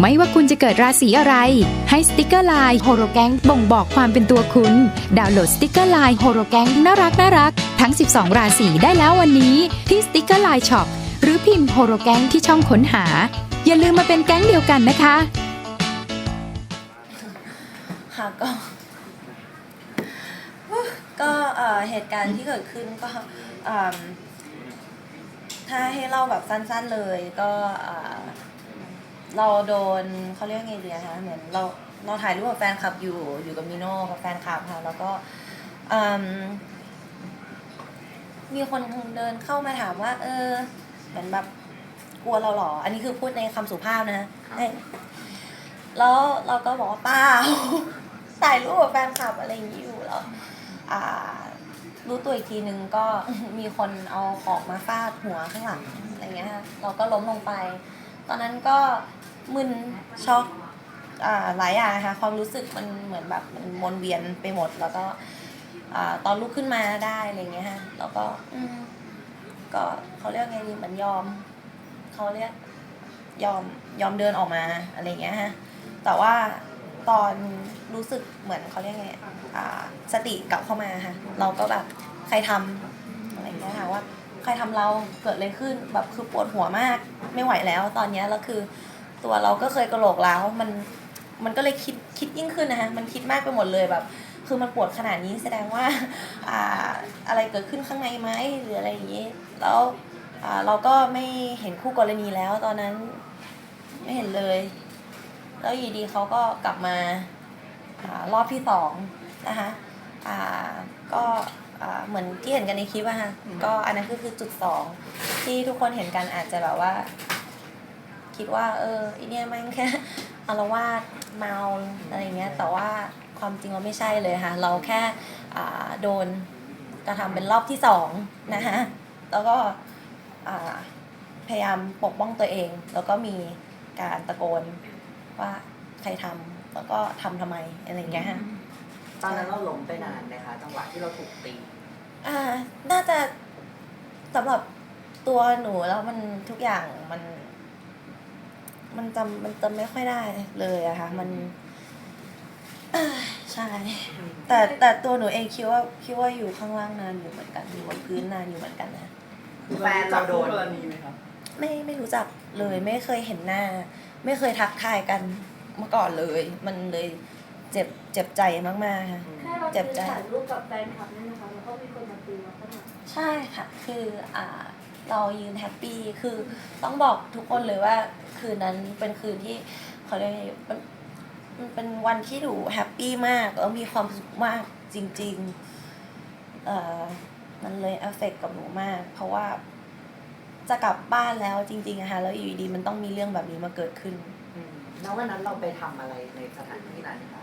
ไม่ว่าคุณจะเกิดราศีอะไร ให้สติกเกอร์ไลน์โฮโรแกงบ่งบอกความเป็นตัวคุณ ดาวน์โหลดสติกเกอร์ไลน์โฮโรแกงน่ารักน่ารักทั้ง 12 ราศีได้แล้ววันนี้ ที่สติกเกอร์ไลน์ช็อปหรือพิมพ์โฮโรแกงที่ช่องค้นหา อย่าลืมมาเป็นแก๊งเดียวกันนะคะ ค่ะก็ ก็เอ่อเหตุการณ์ที่เกิดขึ้นก็อืมถ้าให้เล่าแบบสั้นๆเลยก็เอ่อ เราโดนเขาเรียกไงดีอะคะเหมือนเราเราถ่ายรูปกับแฟนคลับอยู่อยู่กับมิโน่กับแฟนคลับค่ะแล้วก็อืมมีคนเดินเข้ามาถามว่า เออ เหมือนแบบกลัวเราเหรอ อันนี้คือพูดในคำสุภาพนะเอ้ยแล้วเราก็บอกว่าเปล่าถ่ายรูปกับแฟนคลับอะไรอย่างนี้อยู่แล้วอ่า รู้ตัวอีกทีนึงก็มีคนเอาของมาฟาดหัวข้างหลังอะไรเงี้ยค่ะเราก็ล้มลงไป ตอนนั้นก็ มึนช็อกอ่าหลายอย่างนะคะความรู้สึกมันเหมือนแบบมันวนเวียนไปหมด แล้วก็อตอนลุกขึ้นมาได้อะไรเงี้ยค่ะแล้วก็อก็เขาเรียกไงดีเหมือนยอมเขาเรียกยอมยอมเดินออกมาอะไรเงี้ยฮะแต่ว่าตอนรู้สึกเหมือนเขาเรียกไงอ่าสติกลับเข้ามาค่ะเราก็แบบใครทำอะไรเงี้ยค่ะว่าใครทำเราเกิดอะไรขึ้นแบบคือปวดหัวมากไม่ไหวแล้วตอนเนี้ยแล้วคือ ตัวเราก็เคยกระโหลกแล้วมันมันก็เลยคิดคิดยิ่งขึ้นนะฮะมันคิดมากไปหมดเลยแบบ คือมันปวดขนาดนี้แสดงว่าอ่าอะไรเกิดขึ้นข้างในไหมหรืออะไรอย่างนี้ แล้วอ่าเราก็ไม่เห็นคู่กรณีแล้วตอนนั้นไม่เห็นเลย แล้วอยู่ดีเขาก็กลับมาอารอบที่สองนะคะอ่าก็อ่าเหมือนที่เห็นกันในคลิปอะค่ะก็อันนั้นก็คือจุดสองที่ทุกคนเห็นกันอาจจะแบบว่า คิดว่าเออไอเนี่ยแม่งแค่อารวาสเมาอะไรเงี้ยแต่ว่าความจริงเราไม่ใช่เลยค่ะ เราแค่อ่าโดนกระทำเป็นรอบที่สองนะคะแล้วก็อ่าพยายามปกป้องตัวเอง แล้วก็มีการตะโกนว่าใครทำแล้วก็ทำทำไมอะไรเงี้ยค่ะตอนนั้นเราล้มไปนานไหมคะจังหวะที่เราถูกตีอ่าน่าจะสำหรับตัวหนูแล้วมันทุกอย่างมัน มันจำมันจำไม่ค่อยได้เลยอะค่ะ มันอ่าใช่ แต่แต่ตัวหนูเองคิดว่าคิดว่าอยู่ข้างล่างนานอยู่เหมือนกันอยู่บนพื้นนานอยู่เหมือนกันนะแฟนเราโดนกรณีไหมครับไม่ไม่รู้จักเลยไม่เคยเห็นหน้า ไม่เคยทักทายกันมาก่อนเลย มันเลยเจ็บเจ็บใจมากๆค่ะแค่เราเจ็เจ็บบใจถ่ายรูปกับแฟนคลับเนี่ยนะคะแล้วก็มีคนมาตีเราข้างหลังใช่ค่ะ คืออ่าเรายืนแฮปปี้คือต้องบอกทุกคนเลยว่า คืนนั้นเป็นคืนที่เขาเรียกไงมันมันเป็นวันที่หนูแฮปปี้มากแล้วมีความสุขมากจริงๆเอ่อมันเลยเอฟเฟกกับหนูมาก เพราะว่าจะกลับบ้านแล้วจริงๆอะค่ะแล้วอยู่ดีๆมันต้องมีเรื่องแบบนี้มาเกิดขึ้น แล้ววันนั้นเราไปทำอะไรในสถานที่นั้นคะ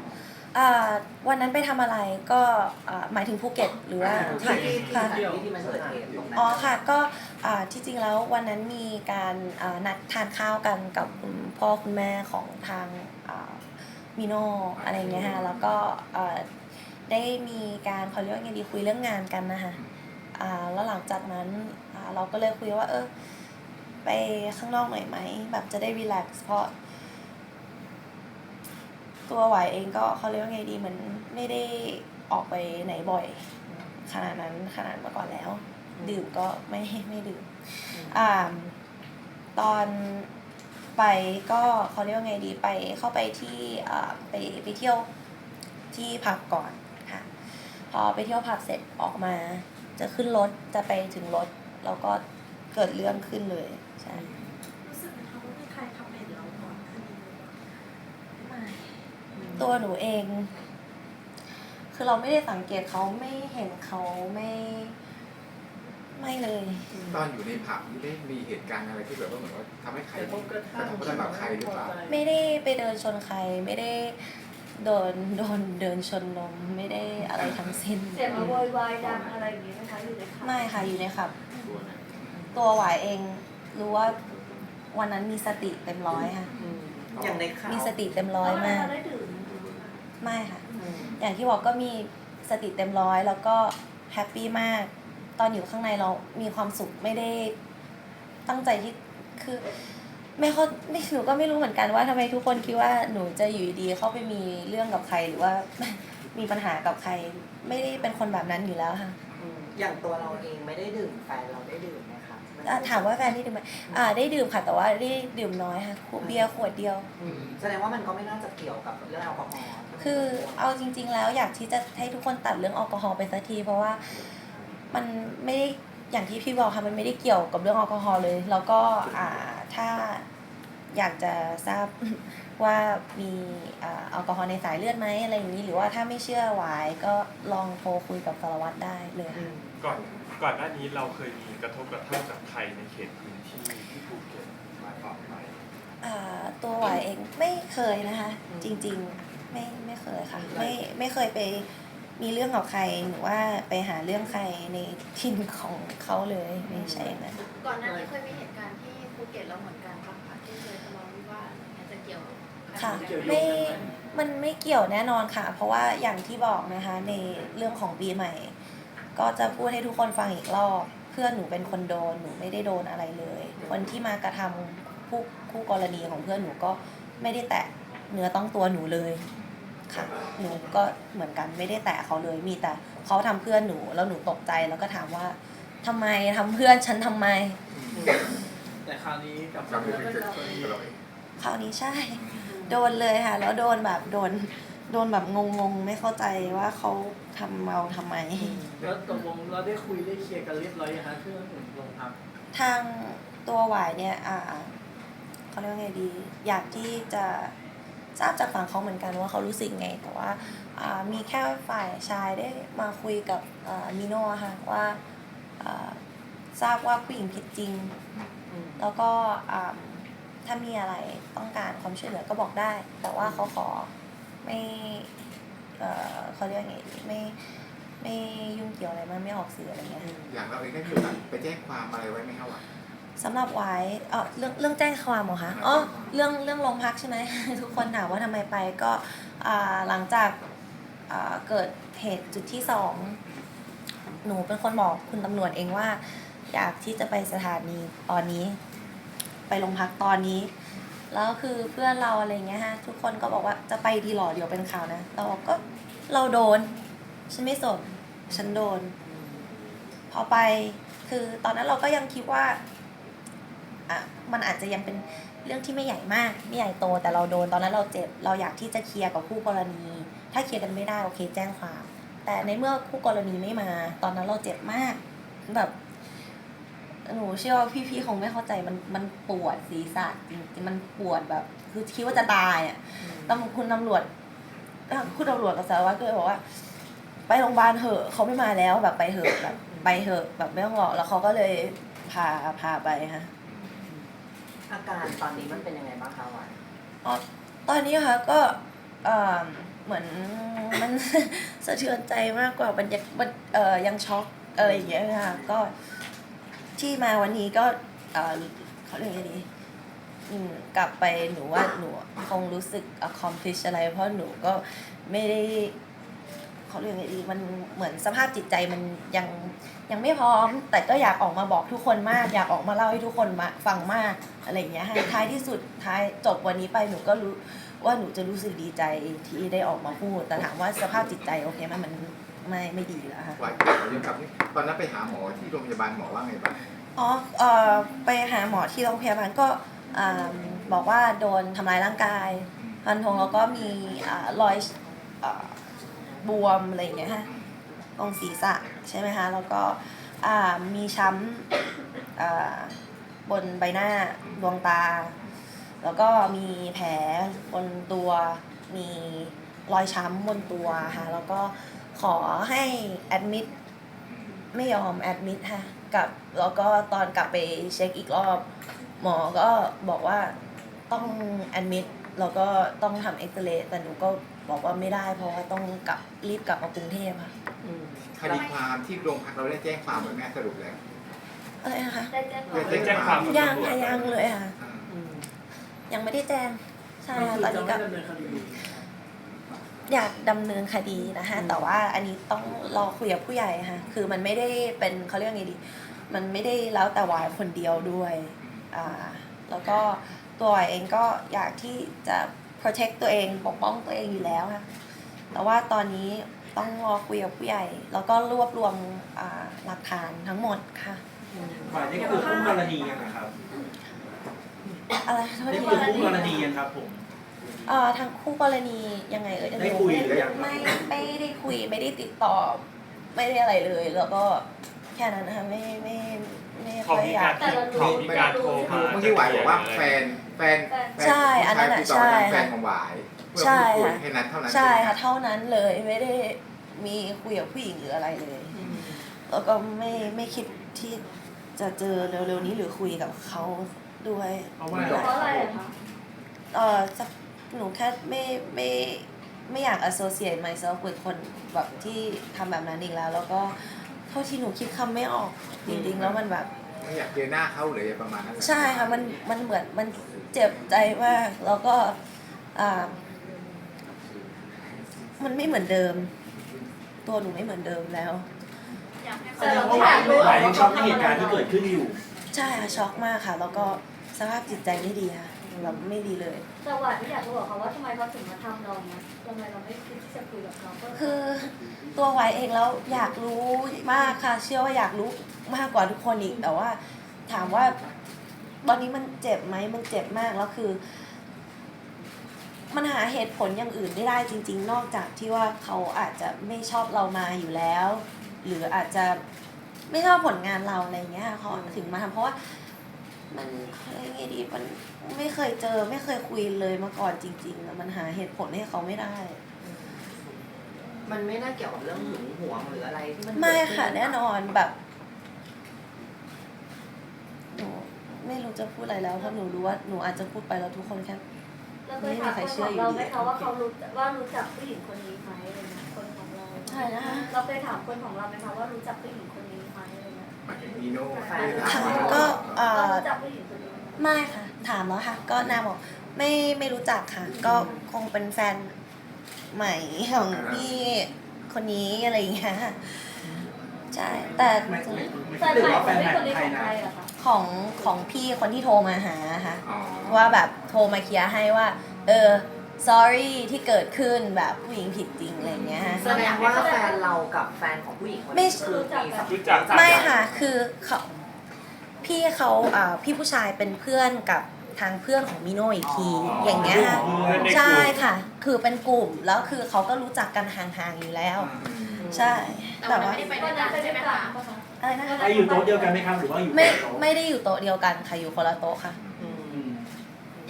อ่าวันนั้นไปทำอะไรก็อ่าหมายถึงภูเก็ตหรือว่าที่ที่ที่สค่ะถานที่ที่มันเกิดเหตุตรงนั้นอ๋อค่ะก็อ่าที่จริงแล้ววันนั้นมีการอ่านัดทานข้าวกันกับคุณพ่อคุณแม่ของทางอ่ามิโนอะไรเงี้ยค่ะแล้วก็อ่าได้มีการเขาเรียกว่าไงดีคุยเรื่องงานกันนะคะอ่าแล้วหลังจากนั้นอ่าเราก็เลยคุยว่าเออไปข้างนอกหน่อยไหมแบบจะได้รีแลกซ์เพราะ ตัวหวายเองก็เขาเรียกว่าไงดีเหมือนไม่ได้ออกไปไหนบ่อย ขนาดนั้นขนาดเมื่อก่อนแล้ว ดื่มก็ไม่ไม่ดื่มอ่าตอนไปก็เขาเรียกว่าไงดีไปเข้าไปที่อ่าไปไปเที่ยวที่ผับก่อนค่ะพอไปเที่ยวผับเสร็จออกมา จะขึ้นรถจะไปถึงรถแล้วก็เกิดเรื่องขึ้นเลยใช่ รู้สึกไหมคะว่ามีใครทำเห็นเราก่อนหน้านี้เลย ไม่ ตัวหนูเอง คือเราไม่ได้สังเกตเขาไม่เห็นเขาไม่ ไม่เลย ตอนอยู่ในผับนี่ได้มีเหตุการณ์อะไรที่แบบว่าเหมือนว่าทำให้ใครกระทบกระทั่งกระทบกระทั่งกับใครหรือเปล่าไม่ได้ไปเดินชนใครไม่ได้โดนโดนเดินชนนมไม่ได้อะไรทั้งสิ้น เสียงมาโวยวายดังอะไรอย่างนี้ไหมคะอยู่ในข่าวไม่ค่ะอยู่ในขับตัวหวายเองรู้ว่าวันนั้นมีสติเต็มร้อยค่ะอืมอย่างในข่าวมีสติเต็มร้อยมากเราได้ดื่ม ไม่ค่ะอืมอย่างที่บอกก็มีสติเต็มร้อย แล้วก็แฮปปี้มาก ตอนอยู่ข้างในเรามีความสุขไม่ได้ตั้งใจที่คือ ไม่เขาไม่หนูก็ไม่รู้เหมือนกันว่าทำไมทุกคนคิดว่าหนูจะอยู่ดีๆเข้าไปมีเรื่องกับใครหรือว่ามีปัญหากับใคร ไม่ได้เป็นคนแบบนั้นอยู่แล้วค่ะอืมอย่างตัวเราเองไม่ได้ดื่มแฟนเราได้ดื่มไหมคะอะ ถามว่าแฟนได้ดื่มไหมอ่าได้ดื่มค่ะ แต่ว่าได้ดื่มน้อยค่ะขวดเบียร์ขวดเดียวอืมแสดงว่ามันก็ไม่น่าจะเกี่ยวกับเรื่องแอลกอฮอล์คือเอาจริง ๆ แล้วอยากที่จะให้ทุกคนตัดเรื่องแอลกอฮอล์ไปสักที เพราะว่ามันไม่ได้อย่างที่พี่บอกค่ะมันไม่ได้เกี่ยวกับเรื่องแอลกอฮอล์เลย แล้วก็อ่าถ้าอยากจะทราบว่ามีอ่าแอลกอฮอล์ในสายเลือดไหมอะไรอย่างนี้ หรือว่าถ้าไม่เชื่อหวายก็ลองโทรคุยกับสารวัตรได้เลยอืค่ะมก่อน ก่อนหน้านี้เราเคยมีกระทบกระทั่งกับใครในเขตพื้นที่ที่ภูเก็ตมาก่อนไหมอ่าตัวหวายเองไม่เคยนะคะ จริงๆไม่ไม่เคยค่ะ ไม่ไม่เคยไปมีเรื่องกับใครหรือว่าไปหาเรื่องใครในถิ่นของเขาเลยไม่ใช่อย่างนั้นก่อนหน้านี้เคยมีเหตุการณ์ที่ภูเก็ตเราเหมือนกันปะคะที่เคยทะเลาะวิวาทอาจจะเกี่ยวกับค่ะการเมืองไม่มันไม่เกี่ยวแน่นอนค่ะ เพราะว่าอย่างที่บอกนะคะในเรื่องของปีใหม่ ก็จะพูดให้ทุกคนฟังอีกรอบ เพื่อนหนูเป็นคนโดนหนูไม่ได้โดนอะไรเลย คนที่มากระทำผู้คู่กรณีของเพื่อนหนูก็ไม่ได้แตะเนื้อต้องตัวหนูเลยค่ะหนูก็เหมือนกันไม่ได้แตะเขาเลยมีแต่เขาทำเพื่อนหนูแล้วหนูตกใจแล้วก็ถามว่าทำไมทำเพื่อนฉันทำไม แต่คราวนี้กลับกลับไปมาเป็นเกิดขึ้นกับเราเองคราวนี้ใช่ โดนเลยค่ะ แล้วโดนแบบโดน โดนแบบงงๆ ไม่เข้าใจว่าเขาทำเราทำไม แล้วตกลงเราได้คุยได้เคลียร์กันเรียบร้อยยังคะเพื่อถึงลงพักทางตัวหวายเนี่ย อ่าเขาเรียกว่าไงดี อยากที่จะทราบจากฝั่งเขาเหมือนกันว่าเขารู้สึกไง แต่ว่าอ่ามีแค่ฝ่ายชายได้มาคุยกับอ่ามิโน่ค่ะว่าอ่าทราบว่าผู้หญิงผิดจริง อืมแล้วก็อ่าถ้ามีอะไรต้องการความช่วยเหลือก็บอกได้ แต่ว่าเขาขอ ไม่เอ่อเขาเรียกไงดีไม่ไม่ยุ่งเกี่ยวอะไรมากไม่ออกสื่ออะไรเงี้ยอย่างเราเองได้มีโอกาสไปแจ้งความอะไรไว้ไหมครับวะสำหรับไว้เออเรื่องเรื่องแจ้งความเหรอคะอ๋อเรื่องเรื่องโรงพักใช่ไหม ทุกคนถามว่าทำไมไปก็อ่าหลังจากอ่าเกิดเหตุจุดที่สองหนูเป็นคนบอกคุณตำรวจเองว่า อยากที่จะไปสถานีตอนนี้ ไปโรงพักตอนนี้ แล้วคือเพื่อนเราอะไรเงี้ยฮะทุกคนก็บอกว่าจะไปดีหรอเดี๋ยวเป็นข่าวนะ เราบอกก็เราโดน ฉันไม่สนฉันโดน พอไปคือตอนนั้นเราก็ยังคิดว่าอะมันอาจจะยังเป็นเรื่องที่ไม่ใหญ่มาก ไม่ใหญ่โตแต่เราโดนตอนนั้นเราเจ็บเราอยากที่จะเคลียร์กับคู่กรณี ถ้าเคลียร์กันไม่ได้โอเค แจ้งความ แต่ในเมื่อคู่กรณีไม่มา ตอนนั้นเราเจ็บมากแบบ หนูเชื่อว่าพี่ๆคงไม่เข้าใจมันมันปวดศีรษะจริงๆมันปวดแบบ คือคิดว่าจะตายอะตำคุณตำรวจอะคุณตำรวจกับสารวัตรก็เลยบอกว่า ไปโรงพยาบาลเถอะเขาไม่มาแล้วแบบไปเถอะแบบไปเถอะแบบไม่ต้องรอแล้วเขาก็เลยพาพาไปค่ะอาการตอนนี้มันเป็นยังไงบ้างคะหวานอ๋อตอนนี้ค่ะก็เอ่อเหมือนมันสะเทือนใจมากกว่ามันยังมันเอ่อยังช็อกอะไรอย่างเงี้ยค่ะก็ ที่มาวันนี้ก็เอ่อเขาเรียกยังไงดีกลับไปหนูว่าหนูคงรู้สึก accomplish อะไร เพราะหนูก็ไม่ได้เขาเรียกยังไงดีมันเหมือนสภาพจิตใจมันยังยังไม่พร้อม แต่ก็อยากออกมาบอกทุกคนมาก อยากออกมาเล่าให้ทุกคนมาฟังมากอะไรอย่างเงี้ยค่ะท้ายที่สุดท้ายจบวันนี้ไปหนูก็รู้ว่าหนูจะรู้สึกดีใจที่ได้ออกมาพูด แต่ถามว่าสภาพจิตใจโอเคไหมมัน ไม่ไม่ดีแล้วค่ะวายเดี๋ยวกลับนี่ตอนนั้นไปหาหมอที่โรงพยาบาลหมอว่าไงบ้างอ๋อเอ่อไปหาหมอที่โรงพยาบาลก็อ่าบอกว่าโดนทำร้ายร่างกายพันธงแล้วก็มีอ่ารอยอ่าบวมอะไรอย่างเงี้ยฮะตรงศีรษะใช่ไหมคะ แล้วก็อ่ามีช้ำอ่าบนใบหน้าดวงตา แล้วก็มีแผลบนตัว มีรอยช้ำบนตัวค่ะ แล้วก็ ขอให้แอดมิดไม่ยอมแอดมิดค่ะกับแล้วก็ตอนกลับไปเช็คอีกรอบ หมอก็บอกว่าต้องแอดมิดแล้วก็ต้องทำเอ็กซเรย์แต่หนูก็บอกว่าไม่ได้ เพราะว่าต้องกลับรีบกลับมากรุงเทพค่ะอืมคดีความที่โรงพักเราได้แจ้งความไว้ไหมสรุปแล้วอะไรนะคะได้แจ้งความได้แจ้งความยังตำรวจค่ะยังเลยค่ะอ่าอืมยังไม่ได้แจ้งใช่ก็ค่ะคือตอนจะนี้ไม่ก็ดำเนินคดี อยากดำเนินคดีนะคะแต่ว่าอันนี้ต้องรอคุยกับผู้ใหญ่ค่ะคือมันไม่ได้เป็นเขาเรียกไงดี มันไม่ได้แล้วแต่วายคนเดียวด้วยอ่าแล้วก็ตัวหวายเองก็อยากที่จะ protect ตัวเองปกป้องตัวเองอยู่แล้วค่ะแต่ว่าตอนนี้ต้องรอคุยกับผู้ใหญ่ แล้วก็รวบรวมอ่าหลักฐานทั้งหมดค่ะฝ่ายได้คุยคู่กรณียังนะครับอะไรโทษได้ทีคุยคู่กรณียังครับผม เอ่อทางคู่กรณียังไงเอ่ยได้คุยหรือยังไม่ไม่ได้คุยไม่ได้ติดต่อ ไม่ได้อะไรเลย แล้วก็แค่นั้นนะคะไม่ไม่ไม่เขาค่อยมีอยาการกแต่เรารู้เขามีการโทรมา เมื่อกี้หวายบอกว่าแฟนแฟนแฟนใช่อันนั้นน่ะผู้ชายติดต่อใช่ทางแฟนของหวายเพื่อใช่พูดคุยค่ะ แค่นั้นเท่านั้นใช่ไหมค่ะเท่านั้นเลยไม่ได้มีคุยกับผู้หญิงหรืออะไรเลย แล้วก็ไม่ไม่คิดที่จะเจอเร็วๆนี้หรือคุยกับเขาด้วยเพราะว่า เพราะอะไรอะคะ เออจะ หนูแค่ไม่ไม่ไม่อยาก associate myself with คนแบบที่ทำแบบนั้นอีกแล้ว แล้วก็เท่าที่หนูคิดคำไม่ออกจริงๆแล้วมันแบบ ไม่อยากเจอหน้าเขาเลยประมาณนั้นใช่ค่ะมันมันเหมือนมันเจ็บใจมาก แล้วก็อ่ามันไม่เหมือนเดิม ตัวหนูไม่เหมือนเดิมแล้วอยากให้แสเขาดงว่าหวายหวายยังช็อกในเหตุการณ์ที่เกิดขึ้นอยู่ ใช่ค่ะช็อกมากค่ะ แล้วก็สภาพจิตใจไม่ดีค่ะ แบบไม่ดีเลย แต่หวานไม่อยากจะบอกเขาว่าทำไมเขาถึงมาทำเราเนี้ยทำไมเราไม่คิดที่จะคุยกับเขาก็คือ ตัวไว้เองแล้วอยากรู้มากค่ะ เชื่อว่าอยากรู้มากกว่าทุกคนอีกแต่ว่า ถามว่า ตอนนี้มันเจ็บไหมมันเจ็บมากแล้วคือ มันหาเหตุผลอย่างอื่นไม่ได้จริง ๆ นอกจากที่ว่าเขาอาจจะไม่ชอบเรามาอยู่แล้ว หรืออาจจะไม่ชอบผลงานเราอะไรเงี้ยเขาถึงมาทำเพราะว่า มันอะไรไงดีมันไม่เคยเจอ ไม่เคยคุยเลยมาก่อนจริงๆแล้วมันหาเหตุผลให้เขาไม่ได้ มันไม่น่าเกี่ยวกับเรื่องหึงหวงหรืออะไรที่มันไม่เกิดขึ้ค่ะแน่นอนแบบหนูไม่รู้จะพูดอะไรแล้วเพราะหนูรู้ว่าหนูอาจจะพูดไปแล้วทุกคนแค่ เราเคยถามคนของเราไหมคะว่าเขารู้ว่ารู้จักผู้หญิงคนนี้ไหมอะไรเงี้ยคนของเราใช่นะคะ เราเคยถามคนของเราไหมคะว่ารู้จักผู้หญิงคนนี้ไหมอะไรเงี้ยหมายถึงนีโน่แฟไม่นได้ถามว่าก็เอ่เราอรู้จักผู้หญิงคนนี้ไหมไม่ค่ะ ถามแล้วค่ะ ก็นางบอกไม่ไม่รู้จักค่ะ ก็คงเป็นแฟนใหม่ของพี่คนนี้อะไรอย่างเงี้ยค่ะใช่แต่ไม่ไม่แฟไม่นหรือใหม่ว่าแฟนไม่ใหม่คนนี้ใครของนะใครอะคะของของพี่คนที่โทรมาหาค่ะ อ๋อว่าแบบโทรมาเคลียร์ให้ว่า เออ sorry ที่เกิดขึ้นแบบผู้หญิงผิดจริงอะไรอย่างเงี้ยฮะแสดงว่าแฟนเรากับแฟนของผู้หญิงคนไม่นี้คือมีสัมรู้จักไม่ค่ะคือเขาพี่เขาอ่าพี่ผู้ชายเป็นเพื่อนกับทางเพื่อนของมิโน่อีกทีอย่างเงี้ยค่ะเพื่อนในกลุ่มใช่ค่ะ คือเป็นกลุ่มแล้วคือเขาก็รู้จักกันห่างๆอยู่แล้ว ใช่แต่ว่าไม่ได้ไปด้วยกันใช่ไหมคะอะไรนะคะไปอยู่โต๊ะเดียวกันไหมครับหรือว่าอยู่คนไม่ละโต๊ะไม่ได้อยู่โต๊ะเดียวกันค่ะอยู่คนละโต๊ะค่ะอืมอืม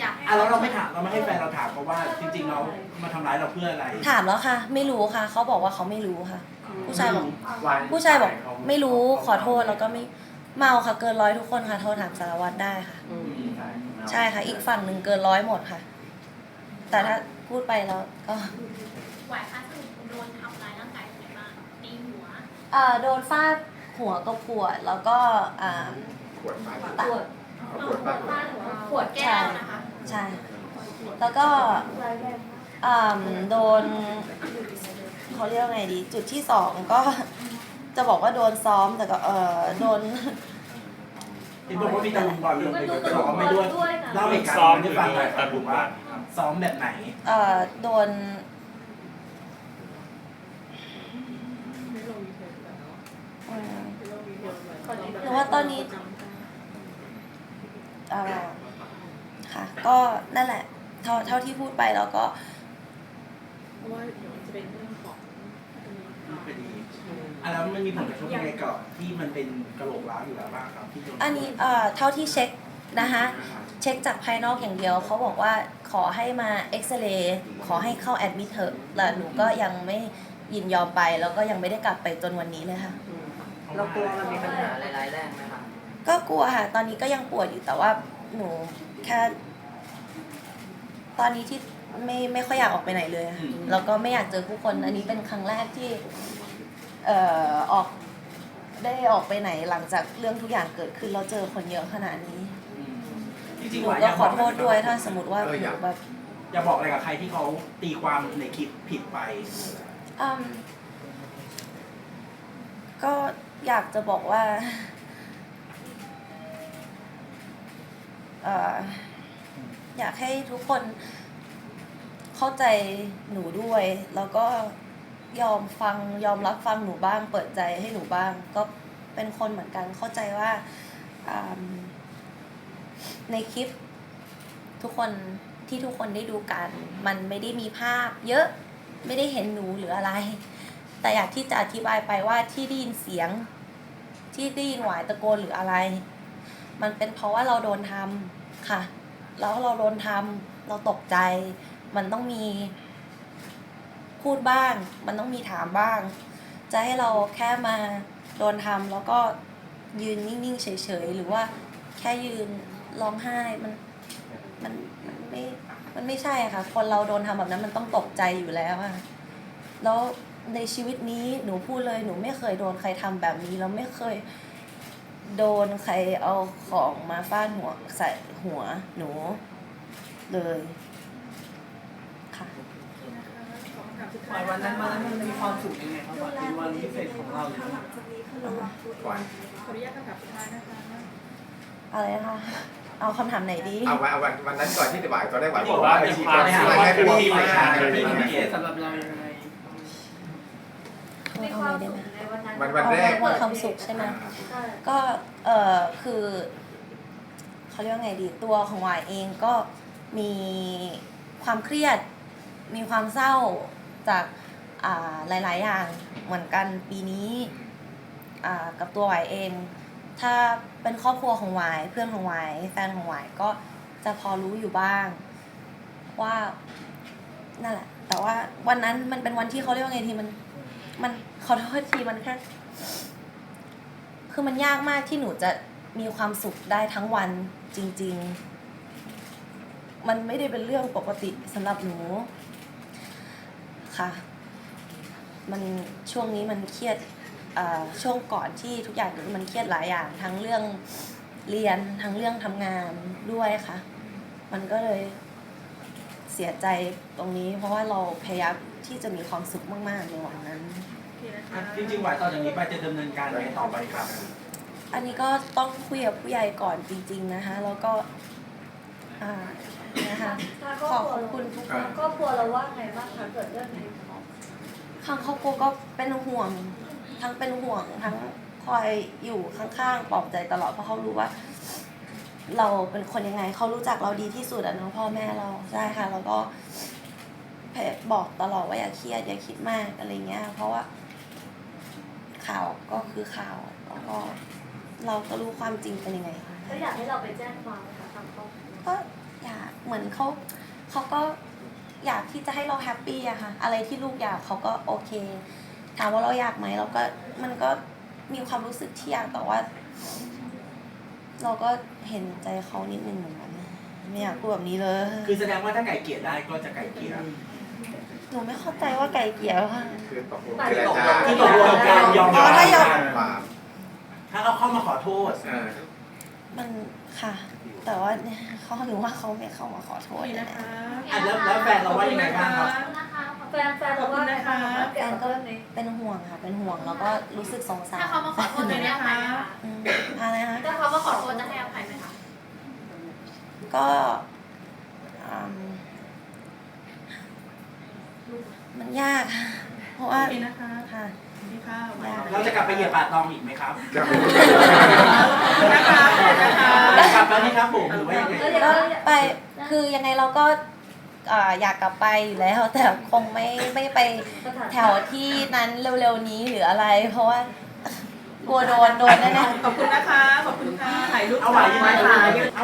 อยากให้อะแล้วเราไม่ถามเราไม่ให้แฟนเราถามเพราะว่า จริงๆเรามาทำร้ายเราเพื่ออะไรถามแล้วค่ะ ไม่รู้ค่ะ เขาบอกว่าเขาไม่รู้ค่ะ ผู้ชายบอกวันผู้ชายบอกไม่รู้ขอโทษแล้วก็ไม่เมาค่ะเกินร้อยทุกคนค่ะโทรถามสารวัตรได้ค่ะ อืมใช่ค่ะ อีกฝั่งหนึ่งเกินร้อยหมดค่ะ แต่ถ้าพูดไปแล้วก็ไหวคะสรุปโดนทำร้ายร่างกายอะไรบ้างตีหัว เอ่อโดนฟาดหัวกับขวดแล้วก็อ่าขวดไปตัดเอาขวดไปขวดแก้วนะคะ ใช่ แล้วก็อ่าโดนเขาเรียกว่าไงดี จุดที่สองก็ จะบอกว่าโดนซ้อมแต่ก็เออโดน เห็นบอกว่ามีตะลุมบอลลงไปด้วยซ้อมไปด้วยเล่าเหตุการซ้อมณ์หรืให้อฟังหโดน่อยนครัตะบลุมว่าบอลครับซ้อมแบบไหน เอ่อโดนอืมหรือว่าตอนนี้เอ่อค่ะ ก็นั่นแหละ เท่าเท่าที่พูดไปแล้วก็คดีอะแล้วมันมีผลกระทบยังไงกับที่มันเป็นกระโหลกร้าวอยู่แล้วบ้างครับที่โดนอันนี้เอ่อเท่าที่เช็คนะคะเช็คจากภายนอกอย่างเดียว เขาบอกว่าขอให้มาเอ็กซเรย์ขอให้เข้าแอดมิทเถอะแล้วหนูก็ยังไม่ยินยอมไปแล้วก็ยังไม่ได้กลับไปจนวันนี้เลยค่ะอืมเรากลัวมันมีปัญหาอะไรร้ายแรงไหมคะก็กลัวค่ะ ตอนนี้ก็ยังปวดอยู่แต่ว่าหนูแค่ ตอนนี้ที่ไม่ไม่ค่อยอยากออกไปไหนเลยค่ะแล้วก็ไม่อยากเจอผู้คน อันนี้เป็นครั้งแรกที่เอ่อออกได้ออกไปไหนหลังจากเรื่องทุกอย่างเกิดขึ้นแล้วเจอคนเยอะขนาดนี้อืมจหริงๆนูว่าก็ขอโทษด้วยถ้าสมมติว่าเออหอนูยากแบบอย่าบอกอะไรกับใครที่เขาตีความในคลิปผิดไป อืมก็อยากจะบอกว่าเอ่อ อยากให้ทุกคนเข้าใจหนูด้วย แล้วก็ยอมฟังยอมรับฟังหนูบ้าง เปิดใจให้หนูบ้าง ก็เป็นคนเหมือนกันเข้าใจว่าในคลิปทุกคนที่ทุกคนได้ดูกัน มันไม่ได้มีภาพ เยอะไม่ได้เห็นหนูหรืออะไร แต่อยากที่จะอธิบายไปว่าที่ได้ยินเสียง ที่ได้ยินหวายตะโกนหรืออะไร มันเป็นเพราะว่าเราโดนทำค่ะ แล้วเราโดนทำเราตกใจ มันต้องมีพูดบ้าง มันต้องมีถามบ้าง จะให้เราแค่มาโดนทำแล้วก็ยืนนิ่งๆเฉยๆหรือว่าแค่ยืนร้องไห้มันมันมันไม่มันไม่ใช่ค่ะ คนเราโดนทำแบบนั้นมันต้องตกใจอยู่แล้วอะแล้วในชีวิตนี้หนูพูดเลยหนูไม่เคยโดนใครทำแบบนี้แล้วไม่เคย โดนใครเอาของมาฟาดหัวใส่หัวหนูเลยค่ะวันนั้นวันนั้นมันมีความสุขยังไงครับวันวันพิเศษของเราก่อนขออนุญาตคำถามสุดท้ายนะคะอะไรนะคะเอาคำถามไหนดีเอาวันเอาวันวันนั้นก่อนที่จะบ่ายตอนแรกบ่ายบอกว่าไปเป็นชี้ความไปสุชี้ขไปให้เป็นพี่ฝ่ายชายไปเป็นชี้พิเศษสำหรับเรายังไง มีความสุขในวันนั้นวันวันแรกวันความสุขใช่ไหมใช่ก็เออคือเขาเรียกว่าไงดีตัวของวายเองก็มีความเครียด มีความเศร้าจากอ่าหลาย ๆ อย่างเหมือนกันปีนี้อ่ากับตัววายเอง ถ้าเป็นครอบครัวของวายเพื่อนของวายแฟนของวายก็จะพอรู้อยู่บ้าง ว่านั่นแหละ แต่ว่าวันนั้นมันเป็นวันที่เขาเรียกว่าไงทีมัน มันขอโทษทีมันแค่คือมันยากมากที่หนูจะมีความสุขได้ทั้งวันจริง ๆ มันไม่ได้เป็นเรื่องปกติสำหรับหนูค่ะ มันช่วงนี้มันเครียดช่วงก่อนที่ทุกอย่างมันเครียดหลายอย่าง ทั้งเรื่องเรียนทั้งเรื่องทำงานด้วยค่ะ มันก็เลยเสียใจตรงนี้ เพราะว่าเราพยายามที่จะมีความสุขมาก ๆ ในวันนั้น จริงๆหวายต่อจากนี้ไปจะดำเนินการยังไงต่อไปครับ อันนี้ก็ต้องคุยกับผู้ใหญ่ก่อนจริง ๆนะคะ แล้วก็อ่านะคะขอบคุณทุกคนครอบครัวเราว่าไงบ้างคะเกิดเรื่องนี้ของทางครอบครัวก็เป็นห่วง ทั้งเป็นห่วงทั้งคอยอยู่ข้างๆปลอบใจตลอดเพราะเขารู้ว่า เราเป็นคนยังไงเขารู้จักเราดีที่สุดอะเน้องพ่อแม่เราใช่ค่ะ แล้วก็เพบอกตลอดว่าอย่าเครียดอย่าคิดมากอะไรเงี้ย เพราะว่า ข่าวก็คือข่าวแล้วก็เราก็รู้ความจริงเป็นยังไงก็อยากให้เราไปแจ้งความไหมคะทางครอบครัวก็อยากเหมือนเขาเขาก็อยากที่จะให้เราแฮปปี้อะค่ะอะไรที่ลูกอยากเขาก็โอเคถามว่าเราอยากไหมเราก็มันก็มีความรู้สึกที่อยากแต่ว่า เราก็เห็นใจเขานิดนึงเหมือนกันไม่อยากพูดแบบนี้เลย คือแสดงว่าถ้าไก่เกลี่ยได้ก็จะไก่เกลี่ย หนูไม่เข้าใจว่าไก่เกลี่ยว่าคือตกลงแต่เจรตกจาลงที่ตกลงกันยอมอ๋อถ้ายอมความถ้าเขาเข้ามาขอโทษเออมันค่ะ แต่ว่าเนี่ยเขาหนูว่าเขาไม่เข้ามาขอโทษนะอะแล้วแล้วแฟนเราว่ายังไงบ้างครับ แฟนแฟนเราว่าไงบ้างคะแฟเกี่ยวนกับก็เรื่องนี้เป็นห่วงค่ะ เป็นห่วงแล้วก็รู้สึกสงสารถ้าเขามาขอโทษจะให้อภัยไหมคะอืมอะไรนะคะถ้าเขามาขอโทษจะให้อภัยไหมคะก็อืม มันยากค่ะเพราะว่าโอเคนะคะค่ะดีค่ะไว้ยากเราจะกลับไปเหยียบป่าตองอีกไหมครับจะไม่นะคะนะคะกลับแล้วนี่ครับผมหรือว่ายังไงก็ไปคือยังไงเราก็อ่าอยากกลับไปอยู่แล้วแต่คงไม่ไม่ไปแถวที่นั้นเร็วๆนี้หรืออะไร เพราะว่ากลัวโดนโดนแน่ๆขอบคุณนะคะ ขอบคุณค่ะถ่ายรูปเอาไหวยังไงค่ะเอา